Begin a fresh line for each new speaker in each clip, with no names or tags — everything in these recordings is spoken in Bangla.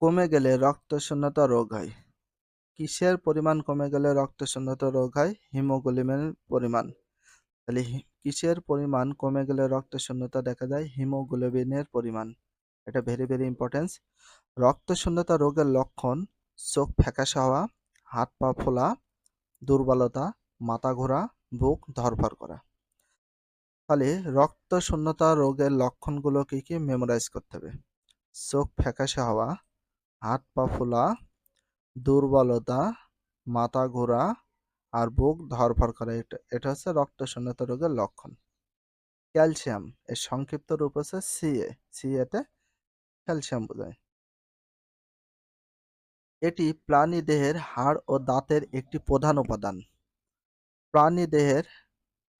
কমে গেলে রক্তশূন্যতা রোগ হয়। কিসের পরিমাণ কমে গেলে রক্তশূন্যতা রোগ হয়? হিমোগ্লোবিনের পরিমাণ। তাহলে কিসের পরিমাণ কমে গেলে রক্তশূন্যতা দেখা যায়? হিমোগ্লোবিনের পরিমাণ। এটা ভেরি ভেরি ইম্পর্টেন্স রক্তশূন্যতা রোগের লক্ষণ চোখ ফ্যাকাশে হওয়া, হাত পা ফোলা, দুর্বলতা, মাথা ঘোরা, বুক ধরফর করা। তাহলে রক্তশূন্যতা রোগের লক্ষণগুলো কি কি? মেমোরাইজ করতে হবে। চোখ ফ্যাকাশে হওয়া হাত পা ফোলা, দুর্বলতা, মাথা ঘোরা আর বুক ধরফর করা। এটা এটা হচ্ছে রক্তশূন্যতা রোগের লক্ষণ। ক্যালসিয়াম, এর সংক্ষিপ্ত রূপ হচ্ছে সিএ সিএতে ক্যালসিয়াম বোঝায়। এটি প্রাণী দেহের হাড় ও দাঁতের একটি প্রধান উপাদান। প্রাণী দেহের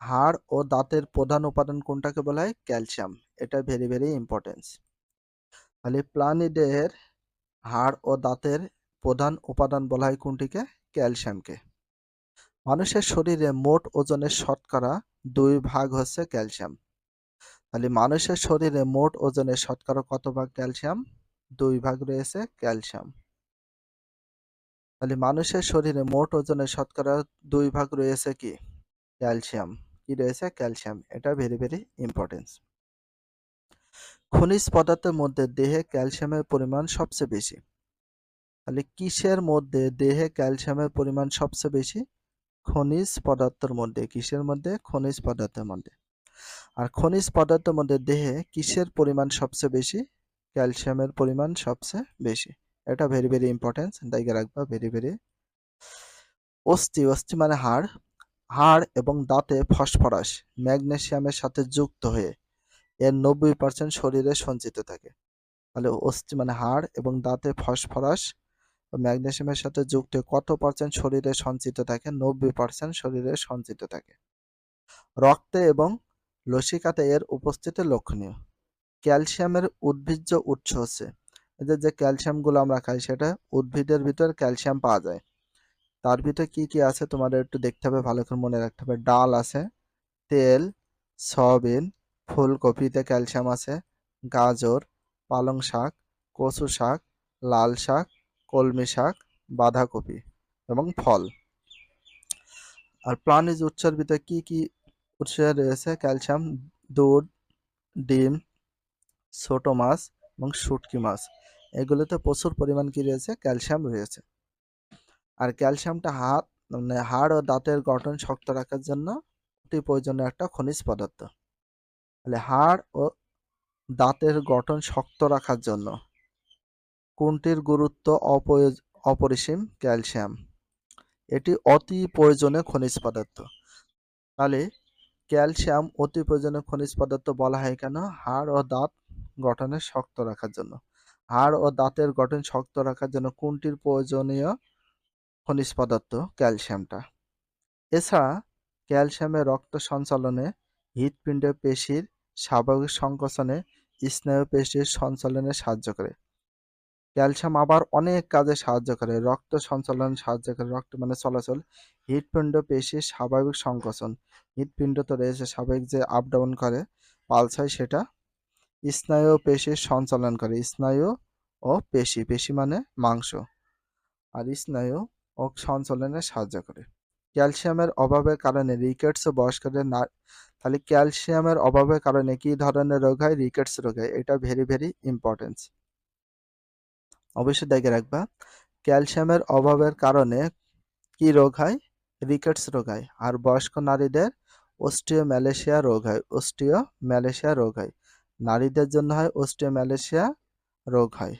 হাড় ও দাঁতের প্রধান উপাদান কোনটাকে বলা হয়? ক্যালসিয়াম। এটা ভেরি ভেরি ইম্পর্টেন্স তাহলে প্রাণী দেহের হাড় ও দাঁতের প্রধান উপাদান বলা হয় কোনটিকে? ক্যালসিয়ামকে। মানুষের শরীরে মোট ওজনের শতকরা দুই ভাগ হচ্ছে ক্যালসিয়াম। তাহলে মানুষের শরীরে মোট ওজনের শতকরা কত ভাগ ক্যালসিয়াম? দুই ভাগ রয়েছে ক্যালসিয়াম। তাহলে মানুষের শরীরে মোট ওজনের শতকরা দুই ভাগ রয়েছে কি? ক্যালসিয়াম। কি রয়েছে? ক্যালসিয়াম। এটা ভেরি ভেরি ইম্পর্টেন্স খনিজ পদার্থের মধ্যে দেহে ক্যালসিয়ামের পরিমাণ সবচেয়ে বেশি। তাহলে কিসের মধ্যে দেহে ক্যালসিয়ামের পরিমাণ সবচেয়ে বেশি? খনিজ পদার্থের মধ্যে। কিসের মধ্যে? খনিজ পদার্থের মধ্যে। আর খনিজ পদার্থের মধ্যে দেহে কিসের পরিমাণ সবচেয়ে বেশি? ক্যালসিয়ামের পরিমাণ সবচেয়ে বেশি। এটা ভেরি ভেরি ইম্পর্টেন্স দায়িকা রাখবা। ভেরি ভেরি অস্থি। অস্থি মানে হাড়। হাড় এবং দাঁতে ফসফরাস ম্যাগনেসিয়ামের সাথে যুক্ত হয়ে এর নব্বই পার্সেন্ট শরীরে সঞ্চিত থাকে। তাহলে অস্থি মানে হাড় এবং দাঁতে ফসফরাস ম্যাগনেশিয়ামের সাথে যুক্ত কত পার্সেন্ট শরীরে সঞ্চিত থাকে? নব্বই পার্সেন্ট শরীরে সঞ্চিত থাকে। রক্তে এবং লসিকাতে এর উপস্থিতি লক্ষণীয়। ক্যালসিয়ামের উদ্ভিজ্জ উৎস হচ্ছে। এদের যে ক্যালসিয়ামগুলো আমরা খাই, সেটা উদ্ভিদের ভিতর ক্যালসিয়াম পাওয়া যায়। তার ভিতরে কি কি আছে তোমাদের একটু দেখতে হবে, ভালো করে মনে রাখতে হবে। ডাল আছে, তেল, সয়াবিন ফুলকপিতে ক্যালসিয়াম আছে, গাজর, পালং শাক, কচু শাক, লাল শাক, কলমি শাক, বাঁধাকপি এবং ফল। আর প্রাণীজ উৎসের ভিতরে কী কি উৎস রয়েছে? ক্যালসিয়াম, দুধ, ডিম, ছোট মাছ এবং শুটকি মাছ। এগুলোতে প্রচুর পরিমাণ কী রয়েছে? ক্যালসিয়াম রয়েছে। আর ক্যালসিয়ামটা হাত মানে হাড় ও দাঁতের গঠন শক্ত রাখার জন্য অতি প্রয়োজনীয় একটা খনিজ পদার্থ। তাহলে হাড় ও দাঁতের গঠন শক্ত রাখার জন্য কোনটির গুরুত্ব অপরিসীম? ক্যালসিয়াম। এটি অতি প্রয়োজনীয় খনিজ পদার্থ। তাহলে ক্যালসিয়াম অতি প্রয়োজনীয় খনিজ পদার্থ বলা হয় কেন? হাড় ও দাঁত গঠনে শক্ত রাখার জন্য। হাড় ও দাঁতের গঠন শক্ত রাখার জন্য কোনটির প্রয়োজনীয় খনিজ পদার্থ? ক্যালসিয়ামটা। এছাড়া ক্যালসিয়ামের রক্ত সঞ্চালনে হৃৎপিণ্ড পেশির স্বাভাবিক সংকোচনে স্নায়ু পেশির সঞ্চালনে সাহায্য করে। ক্যালসিয়াম আবার অনেক কাজে সাহায্য করে। রক্ত সঞ্চালন সাহায্য করে। রক্ত মানে চলাচল। হৃৎপিণ্ড পেশির স্বাভাবিক সংকোচন। হৃৎপিণ্ড তো রয়েছে, স্বাভাবিক যে আপ ডাউন করে পালস সেটা। স্নায়ু পেশির সঞ্চালন করে। স্নায়ু ও পেশি। পেশি মানে মাংস। আর স্নায়ু ও সঞ্চালনে সাহায্য করে। ক্যালসিয়ামের অভাবের কারণে রিকেটস ও বয়স্কদের তাহলে ক্যালসিয়ামের অভাবের কারণে কি ধরনের রোগ হয়? রিকেটস রোগ হয়। এটা ভেরি ভেরি ইম্পর্টেন্স অবশ্যই দেখে রাখবা। ক্যালসিয়ামের অভাবের কারণে কি রোগ হয়? রিকেটস রোগ হয়। আর বয়স্ক নারীদের অস্টিওম্যালেশিয়া রোগ হয়। অস্টিওম্যালেশিয়া রোগ হয়। নারীদের জন্য হয় অস্টিওম্যালেশিয়া রোগ হয়।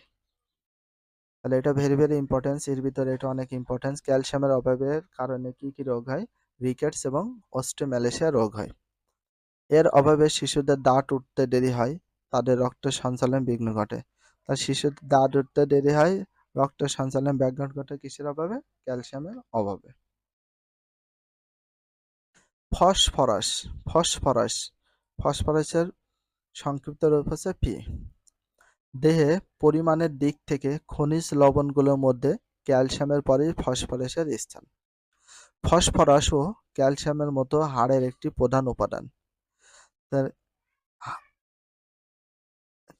তাহলে এটা ভেরি ভেরি ইম্পর্টেন্স এর ভিতরে এটা অনেক ইম্পর্টেন্স ক্যালসিয়ামের অভাবের কারণে কি কি রোগ হয়? রিকেটস এবং অস্টিওম্যালেশিয়া রোগ হয়। এর অভাবে শিশুদের দাঁত উঠতে দেরি হয়, তাদের রক্ত সঞ্চালন বিঘ্ন ঘটে। তার শিশুদের দাঁত উঠতে দেরি হয়, রক্ত সঞ্চালন ব্যাঘাত ঘটে কিসের অভাবে? ক্যালসিয়ামের অভাবে। ফসফরাস ফসফরাস, ফসফরাসের সংক্ষিপ্ত রূপ হচ্ছে পি দেহে পরিমাণের দিক থেকে খনিজ লবণগুলোর মধ্যে ক্যালসিয়ামের পরেই ফসফরাসের স্থান। ফসফরাসও ক্যালসিয়ামের মতো হাড়ের একটি প্রধান উপাদান। তার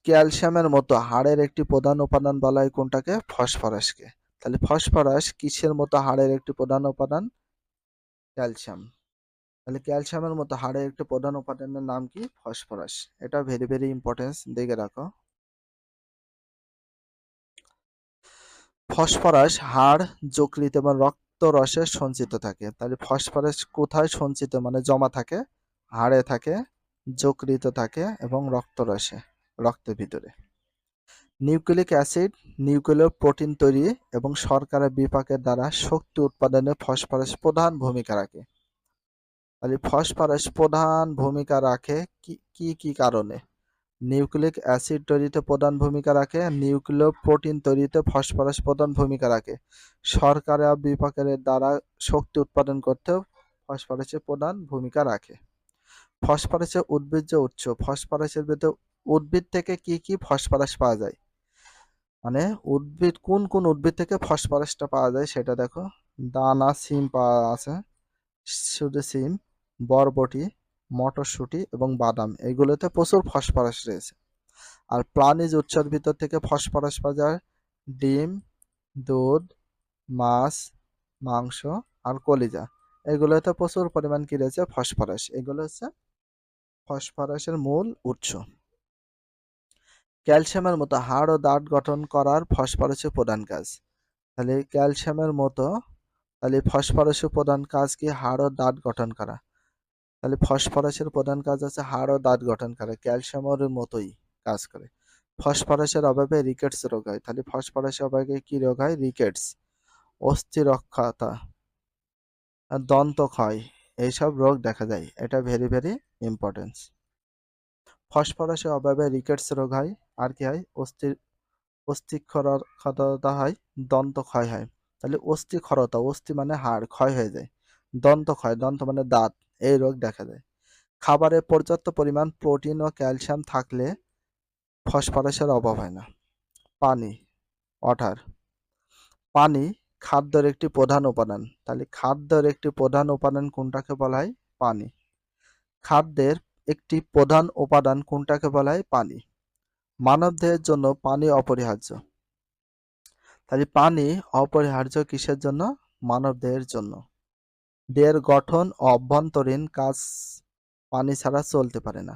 ক্যালসিয়ামের মতো হাড়ের একটি প্রধান উপাদান বলা হয় কোনটাকে? ফসফরাসকে। তাহলে ফসফরাস কিসের মতো হাড়ের একটি প্রধান উপাদান? ক্যালসিয়াম। তাহলে ক্যালসিয়ামের মতো হাড়ের একটি প্রধান উপাদানের নাম কি? ফসফরাস। এটা ভেরি ভেরি ইম্পর্টেন্স দেখে রাখো। ফসফরাস হাড় যকৃত এবং রক্ত রসে সঞ্চিত থাকে। তাহলে ফসফরাস কোথায় সঞ্চিত? মানে জমা থাকে? হাড়ে থাকে। যকৃত থাকে এবং রক্ত রক্তরসে রক্তের ভিতরে। নিউক্লিক অ্যাসিড, নিউক্লিয় প্রোটিন তৈরি এবং শর্করা বিপাকের দ্বারা শক্তি উৎপাদনে ফসফরাস প্রধান ভূমিকা রাখে। তাহলে ফসফরাস প্রধান ভূমিকা রাখে কি কি কারণে? নিউক্লিক অ্যাসিড তৈরিতে প্রধান ভূমিকা রাখে, নিউক্লিয় প্রোটিন তৈরিতে ফসফরাস প্রধান ভূমিকা রাখে। শর্করা বিপাকের দ্বারা শক্তি উৎপাদন করতেও ফসফরাসের প্রধান ভূমিকা রাখে। ফসফরাসের উদ্ভিজ্জ উৎস, ফসফরাসের ভিতরে উদ্ভিদ থেকে কি কি ফসফরাস পাওয়া যায়? মানে উদ্ভিদ, কোন কোন উদ্ভিদ থেকে ফসফরাসটা পাওয়া যায় সেটা দেখো। দানা, সিম পাওয়া আছে, শুধু সিম, বরবটি, মটরশুঁটি এবং বাদাম, এগুলোতে প্রচুর ফসফরাস রয়েছে। আর প্রাণীজ উৎসের ভিতর থেকে ফসফরাস পাওয়া যায় ডিম, দুধ, মাছ, মাংস আর কলিজা। এগুলোতে প্রচুর পরিমাণ কি রয়েছে? ফসফরাস। এগুলো হচ্ছে ফসফরাসের মূল উৎস। ক্যালসিয়ামের মতো হাড় ও দাঁত গঠন করার ফসফরাসের প্রধান কাজ। তাহলে ক্যালসিয়ামের মতো, তাহলে ফসফরাসের প্রধান কাজ কি? হাড় ও দাঁত গঠন করা। তাহলে ফসফরাসের প্রধান কাজ আছে হাড় ও দাঁত গঠন করা, ক্যালসিয়ামের মতোই কাজ করে। ফসফরাসের অভাবে রিকেটস রোগ হয়। তাহলে ফসফরাসের অভাবে কি রোগ হয়? রিকেটস। অস্থিরক্ষতা দন্ত ক্ষয় এইসব রোগ দেখা যায় এটা ভেরি ভেরি ইম্পর্টেন্স ফসফরাসের অভাবে রিকেটস রোগ হয়। আর কি হয়? অস্থির অস্থিক্ষরতা হয়, দন্ত ক্ষয় হয়। তাহলে অস্থি ক্ষরতা অস্থি মানে হাড়, ক্ষয় হয়ে যায়। দন্ত ক্ষয়, দন্ত মানে দাঁত, এই রোগ দেখা যায় খাবারে পর্যাপ্ত পরিমাণ প্রোটিন ও ক্যালসিয়াম থাকলে ফসফরাসের অভাব হয় না। পানি ওয়াটার পানি খাদ্যের একটি প্রধান উপাদান। তাহলে খাদ্যের একটি প্রধান উপাদান কোনটাকে বলা হয়? পানি। খাদ্যের একটি প্রধান উপাদান কোনটাকে বলা হয়? পানি। মানবদেহের জন্য পানি অপরিহার্য। তাহলে পানি অপরিহার্য কিসের জন্য? মানবদেহের জন্য। দেহের গঠন ও অভ্যন্তরীণ কাজ পানি ছাড়া চলতে পারে না।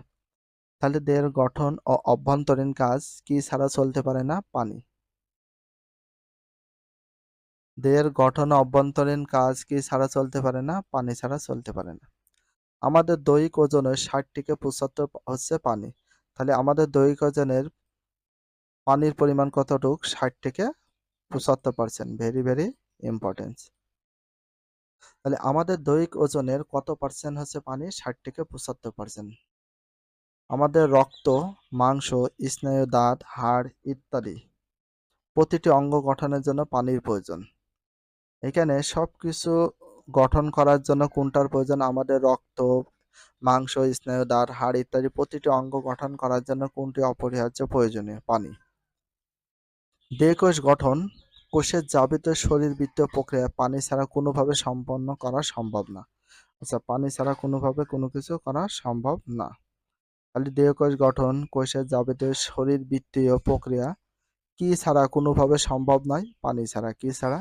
তাহলে দেহের গঠন ও অভ্যন্তরীণ কাজ কি ছাড়া চলতে পারে না? পানি। দেহের গঠন অভ্যন্তরীণ কাজ কি ছাড়া চলতে পারে না? পানি ছাড়া চলতে পারে না। আমাদের দৈহিক ওজনের ষাট থেকে পঁচাত্তর হচ্ছে পানি। তাহলে আমাদের দৈহিক ওজনের পানির পরিমাণ কতটুক? ষাট থেকে পঁচাত্তর পার্সেন্ট ভেরি ভেরি ইম্পর্টেন্স তাহলে আমাদের দৈহিক ওজনের কত পার্সেন্ট হচ্ছে পানি? ষাট থেকে পঁচাত্তর পার্সেন্ট আমাদের রক্ত, মাংস স্নায়ু দাঁত, হাড় ইত্যাদি প্রতিটি অঙ্গ গঠনের জন্য পানির প্রয়োজন। এখানে সব কিছু গঠন করার জন্য কোনটার প্রয়োজন? আমাদের রক্ত, মাংস স্নায়ু দাঁত, হাড় ইত্যাদি প্রতিটি অঙ্গ গঠন করার জন্য কোনটি অপরিহার্য প্রয়োজনীয়? পানি। দেহকোষ গঠন কোষের যাবতীয় শরীরবৃত্তীয় প্রক্রিয়া। পানি ছাড়া কোনোভাবে সম্পন্ন করা সম্ভব না। আচ্ছা পানি ছাড়া কোনোভাবে কোনো কিছু করা সম্ভব না। তাহলে দেহকোষ গঠন কোষের যাবতীয় শরীরবৃত্তীয় প্রক্রিয়া কি ছাড়া কোনোভাবে সম্ভব নয়? পানি ছাড়া কি ছাড়া